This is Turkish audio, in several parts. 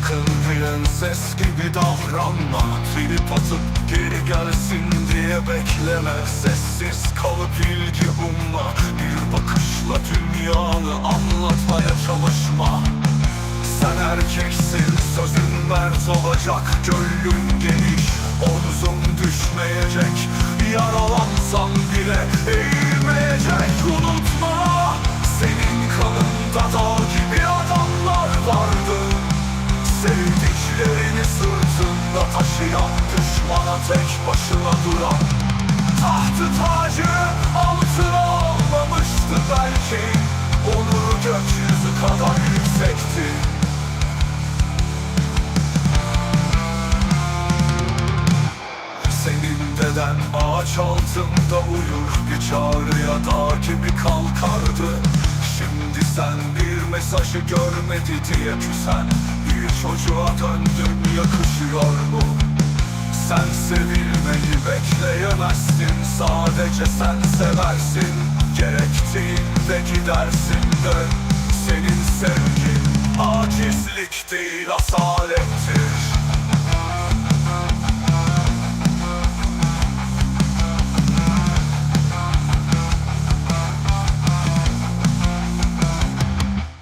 Sakın prenses gibi davranma. Trip atıp geri gelsin diye bekleme. Sessiz kalıp ilgi umma. Bir bakışla dünyanı anlatmaya çalışma. Sen erkeksin sözün mert olacak. Gönlün geniş omzun düşmeyecek. Yaralansan bile eğilmeyecek. Unutma senin kanında da taşıyan Düşmana tek başına duran. Tahtı tacı altına almamıştı belki. Onuru gökyüzü kadar yüksekti. Senin deden ağaç altında uyur. Bir çağrıya dağ gibi kalkardı. Şimdi sen bir mesajı görmedi diye küsen. Bir çocuğa döndün yakışıyor mu? Sen sevilmeyi bekleyemezsin. Sadece sen seversin. Gerektiğinde gidersin. De Senin sevgin acizlik değil asalettir.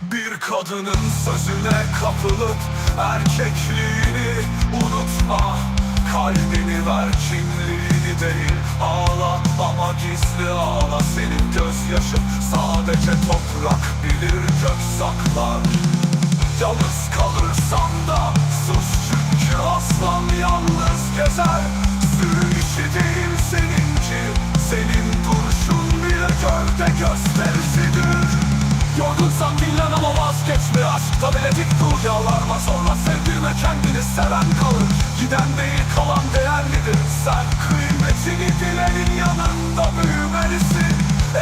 Bir kadının sözüne kapılıp erkekliğini unutma Kalbini ver kimliğini değil. Ağla ama gizli ağla. Senin gözyaşın Sadece toprak. Bilir gök saklar. Yalnız kalırsan da sus. Çünkü aslan yalnız gezer. Sürü işi değil seninki. Senin duruşun bile gövde gösterisidir Yorgunsan dinlen ama vazgeçme. Aşkta bile dik dur. Yalvarma sonra kendini seven kalır. Giden değil kalan değerlidir Sen kıymetini bilenin yanında büyümelisin.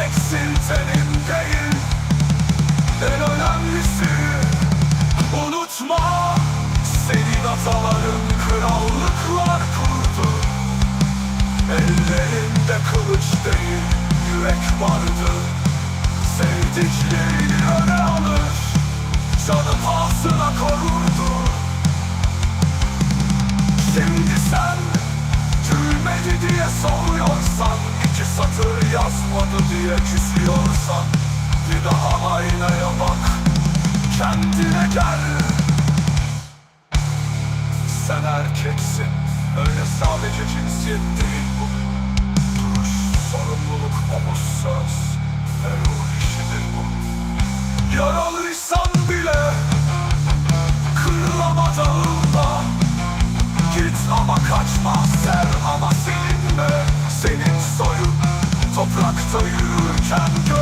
Eksiltenin değil En önemlisi. Unutma Senin ataların krallıklar kurdu. Ellerinde kılıç değil Yürek vardı. Sevdiklerini öne alır Canı pahasına korurdu yazmadı diye küsüyorsan Bir daha aynaya bak. Kendine gel. Sen erkeksin Öyle sadece cinsiyet değil. Bu Duruş, sorumluluk, omuz söz Ve ruh işidir bu. Yaralıysan bile Kırılama dağılma Git ama kaçma sev you, John.